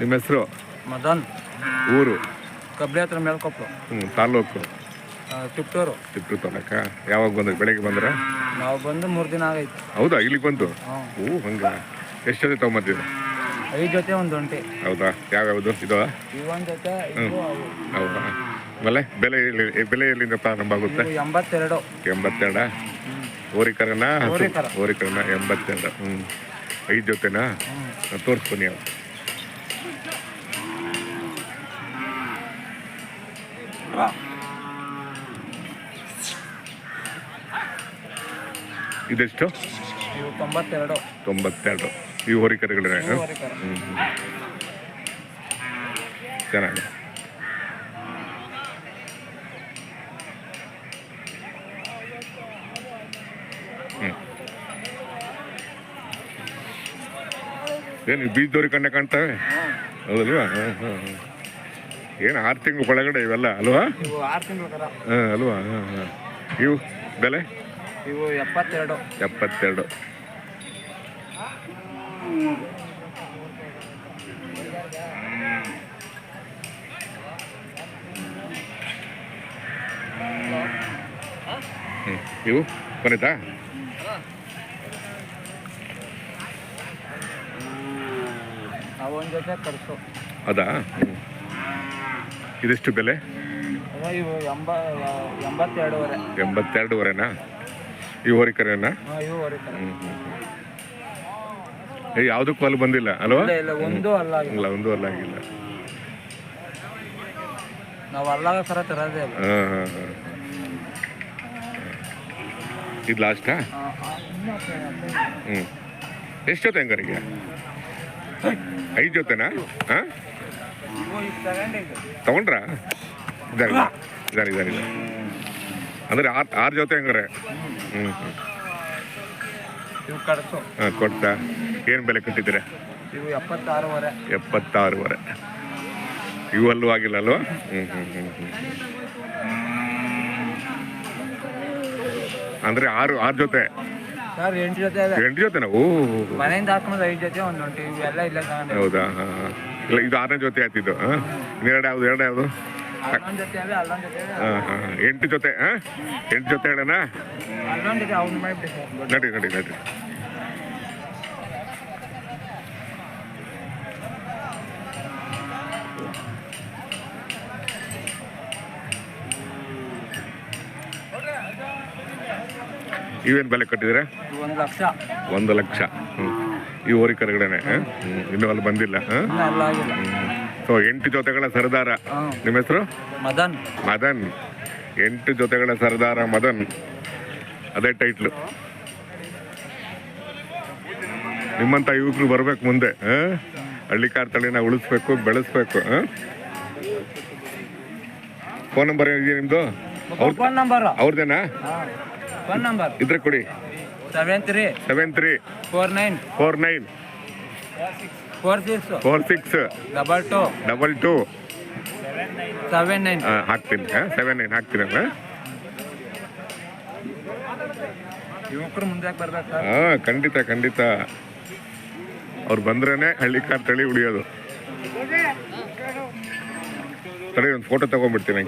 ನಿಮ್ಮ ಹೆಸರು? ಮದನ್. ಊರು? ಕಬ್ಲಿ ಹತ್ರ ಮೇಲ್ಕೊಪ್ಲು. ಹ್ಞೂ ತಾಲೂಕು ತಿಪ್ಪೂರು ತಿಪ್ಟೂರು. ತಿಪ್ಪು ತಾಲೂಕ? ಯಾವಾಗ ಬಂದ್ರೆ? ಬೆಳಗ್ಗೆ ಬಂದ್ರೆ? ನಾವು ಬಂದು ಮೂರು ದಿನ ಆಗೈತೆ. ಹೌದಾ? ಇಲ್ಲಿಗೆ ಬಂತು ಹಾಂ ಓ ಹಂಗ? ಎಷ್ಟು ಜೊತೆ ಐದು ಜೊತೆ ಒಂದು ಒಂಟಿ. ಹೌದಾ? ಯಾವ್ಯಾವುದು? ಇದು? ಇವನ್ ಜೊತೆ ಇದು ಅವು. ಹೌದಾ? ಆಮೇಲೆ ಬೆಲೆ ಎಲ್ಲಿ- ಬೆಲೆ ಎಲ್ಲಿಂದ ಪ್ರಾರಂಭ ಆಗುತ್ತೆ? ಇವು ಎಂಬತ್ತೆರಡು. ಎಂಬತ್ತೆರಡ? ಓರಿಕರನ ಓರಿಕರ. ಓರಿಕರನ ಎಂಬತ್ತೆರಡು. ಹ್ಞೂ ಐದು ಜೊತೆನಾ? ತೋರಿಸ್ಕೊ ತೋರಿಸ್ಬನ್ನಿ ಯಾವ ಇದೆಷ್ಟು? ಇವು ತೊಂಬತ್ತೆರಡು. ತೊಂಬತ್ತೆರಡು. ಇವು ಹೋರಿಕರುಗಳೇ ಹ್ಞೂ ಚೆನ್ನಾಗಿ ಏನು ಬೀಜದವ್ರಿಗೆ ಕಣ್ಣೆ ಕಾಣ್ತಾವೆ? ಹೌದಲ್ವಾ? ಹಾಂ ಹಾಂ ಹಾಂ. ಏನು ಆರು ತಿಂಗಳು ಒಳಗಡೆ ಇವೆಲ್ಲ ಅಲ್ವಾ? ಹಾಂ ಅಲ್ವಾ? ಹಾಂ ಹಾಂ. ಇವು ಬೆಲೆ? ಇವು ಎಪ್ಪತ್ತೆರಡು. ಎಪ್ಪತ್ತೆರಡು. ಹ್ಞೂ ಇವು? ಕೊನೆತಾ ಜೊತೆ ಕರೆಸು. ಅದಾ? ಇದೆಷ್ಟು ಬೆಲೆ? ಅದೇ ಇವು ಎಂಬ ಎಂಬತ್ತೆರಡುವರೆ. ಎಂಬತ್ತೆರಡುವರೆನಾ? ಇವು ಹೋರಿಕರೆನಾ ಇವು ಹೊರಿಕರ ಏ ಯಾವುದಕ್ಕೂ ಅಲ್ಲಿ ಬಂದಿಲ್ಲ ಅಲ್ವಾ? ಇಲ್ಲ ಇಲ್ಲ ಒಂದು ಅಲ್ಲ. ಇಲ್ಲ ಒಂದು ಅಲ್ಲ ಆಗಿಲ್ಲ. ನಾವು ಅಲ್ಲಾಗ ಸರ ತರೋದೇ ಇಲ್ಲ. ಹಾಂ ಹಾಂ ಹಾಂ. ಇದು ಲಾಸ್ಟಾ ಹ್ಞೂ ಎಷ್ಟು ಜೊತೆ ಹಂಗಾರಿಗೆ? ಐದು ಜೊತೆನಾ? ಹಾಂ? ತಗೊಂಡ್ರಾ? ಇದಾರೆ ಇದಾರೆ ಇದಾರೆ ಇದಾರೆ ಅಂದರೆ ಆರು ಆರು ಜೊತೆ ಹಂಗಾರೆ? ಹ್ಞೂ ಹ್ಞೂ ಹಾಂ ಕೊಡ್ತಾ. ಏನು ಬೆಲೆ ಕಟ್ಟಿದ್ದೀರಾ? ಇವು ಎಪ್ಪತ್ತಾರುವರೆ. ಎಪ್ಪತ್ತಾರುವರೆ. ಇವು ಅಲ್ಲೂ ಆಗಿಲ್ಲ ಅಲ್ವಾ? ಹ್ಞೂ ಹ್ಞೂ ಹ್ಞೂ ಹ್ಞೂ ಅಂದರೆ ಆರು ಆರು ಜೊತೆ? ಸರ್ ಎಂಟು ಜೊತೆ ಎಂಟು ಜೊತೆನಾ? ಓ ಮನೆಯಿಂದ ಹಾಕೊಂಡು ಐದು ಜೊತೆ ಒಂದು ಹೊಂಟಿ ಇವೆಲ್ಲ ಇಲ್ಲೇ ತಗೊಂಡೆ ಹೌದಾ? ಹಾಂ ಹಾಂ. ಇಲ್ಲ ಇದು ಆರನೇ ಜೊತೆ ಆಯ್ತಿದ್ದು ಹಾಂ? ಎರಡು ಯಾವುದು ಎರಡು ಯಾವುದು? ಹಾಂ ಹಾಂ ಎಂಟು ಜೊತೆ ಹಾಂ? ಎಂಟು ಜೊತೆ ಹೇಳೋಣ ನಡಿ ನಡಿ ನಡಿ. ಇವೇನು ಬೆಲೆ ಕಟ್ಟಿದ್ದೀರಾ? ಒಂದು ಲಕ್ಷ. ಒಂದು ಲಕ್ಷ. ಹ್ಞೂ ಈ ಓರಿ ಕರುಗಳೇನೆ ಇನ್ನು ಅಲ್ಲಿ ಬಂದಿಲ್ಲ ಸೊ ಎಂಟು ಜೊತೆಗಳ ಸರದಾರ. ನಿಮ್ಮ ಹೆಸರು? ಮದನ್. ಮದನ್. ಎಂಟು ಜೊತೆಗಳ ಸರದಾರ ಮದನ್. ಅದೇ ಟೈಟ್ಲು ನಿಮ್ಮಂತ ಯುವಕರು ಬರ್ಬೇಕು ಮುಂದೆ ಆ? ಹಳ್ಳಿಕಾರ್ ತಳಿನ ಉಳಿಸ್ಬೇಕು ಬೆಳೆಸ್ಬೇಕು ಫೋನ್ ನಂಬರ್ ಏನಿದೆಯಾ ನಿಮ್ಮದು ನಂಬರ್. ಅವ್ರದ್ದೇನಾ ಇದ್ರೆ ಕೊಡಿ. Seven three seven three four nine four nine four six four six double two double two seven nine ಹಾಕ್ತೀನಿ. ಸೆವೆನ್ ನೈನ್ ಹಾಕ್ತೀನಲ್ಲ ಯುವಕರು ಮುಂದೆ ಬರ್ಬೇಕು ಸರ್? ಹಾಂ ಖಂಡಿತ ಖಂಡಿತ. ಅವ್ರು ಬಂದ್ರೇನೆ ಹಳ್ಳಿ ಕಾರ್ ತಳಿ ಉಳಿಯೋದು ತಡಿ ಒಂದು ಫೋಟೋ ತಗೊಂಡ್ಬಿಡ್ತೀನಿ